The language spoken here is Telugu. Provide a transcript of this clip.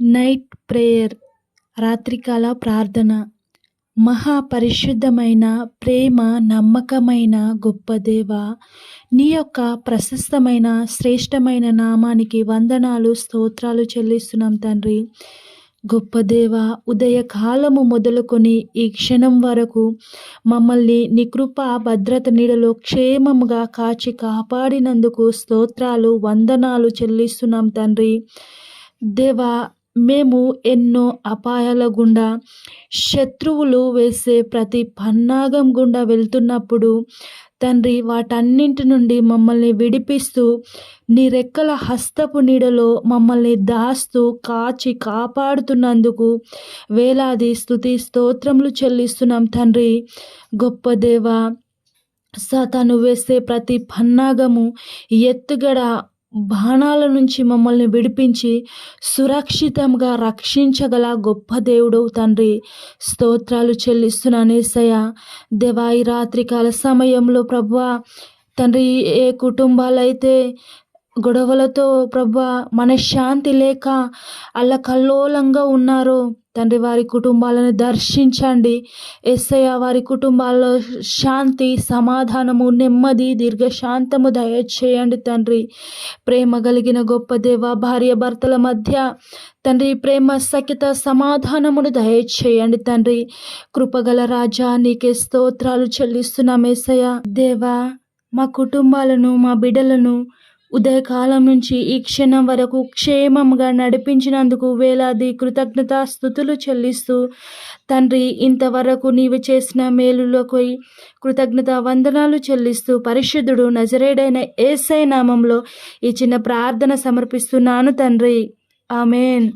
నైట్ ప్రేయర్ రాత్రికాల ప్రార్థన. మహాపరిశుద్ధమైన ప్రేమ నమ్మకమైన గొప్ప దేవ నీ యొక్క ప్రశస్తమైన శ్రేష్టమైన నామానికి వందనాలు స్తోత్రాలు చెల్లిస్తున్నాం తండ్రి. గొప్ప దేవ ఉదయకాలము మొదలుకొని ఈ క్షణం వరకు మమ్మల్ని నీ కృప భద్రత నీడలో క్షేమముగా కాచి కాపాడినందుకు స్తోత్రాలు వందనాలు చెల్లిస్తున్నాం తండ్రి. దేవా మేము ఎన్నో అపాయాల గుండా శత్రువులు వేసే ప్రతి పన్నాగం గుండా వెళ్తున్నప్పుడు తండ్రి వాటన్నింటి నుండి మమ్మల్ని విడిపిస్తూ నీ రెక్కల హస్తపు నీడలో మమ్మల్ని దాస్తూ కాచి కాపాడుతున్నందుకు వేలాది స్థుతి స్తోత్రములు చెల్లిస్తున్నాం తండ్రి. గొప్ప దేవ సతను వేసే ప్రతి పన్నాగము ఎత్తుగడ బాణాల నుంచి మమ్మల్ని విడిపించి సురక్షితంగా రక్షించగల గొప్ప దేవుడు తండ్రి. స్తోత్రాలు చెల్లిస్తున్నాను ఏసయ్య. దేవాయి రాత్రికాల సమయంలో ప్రభా తండ్రి ఏ కుటుంబాలైతే గొడవలతో ప్రభా మనశ్శాంతి లేక అల్లకల్లోలంగా ఉన్నారు. తండ్రి వారి కుటుంబాలను దర్శించండి. ఎస్ఐ వారి కుటుంబాల్లో శాంతి సమాధానము నెమ్మది దీర్ఘశాంతము దయచేయండి తండ్రి. ప్రేమ కలిగిన గొప్ప దేవ భార్య భర్తల మధ్య తండ్రి ప్రేమ సఖ్యత సమాధానమును దయచేయండి తండ్రి. కృపగల రాజా నీకే స్తోత్రాలు చెల్లిస్తున్నాం ఏసయ్య. దేవా మా కుటుంబాలను మా బిడ్డలను ఉదయకాలం నుంచి ఈ క్షణం వరకు క్షేమంగా నడిపించినందుకు వేలాది కృతజ్ఞత స్థుతులు చెల్లిస్తూ తండ్రి ఇంతవరకు నీవు చేసిన మేలులోకి కృతజ్ఞత వందనాలు చెల్లిస్తూ పరిశుద్ధుడు నజరేడైన ఏసై నామంలో ఈ చిన్న ప్రార్థన సమర్పిస్తున్నాను తండ్రి. ఆమెన్.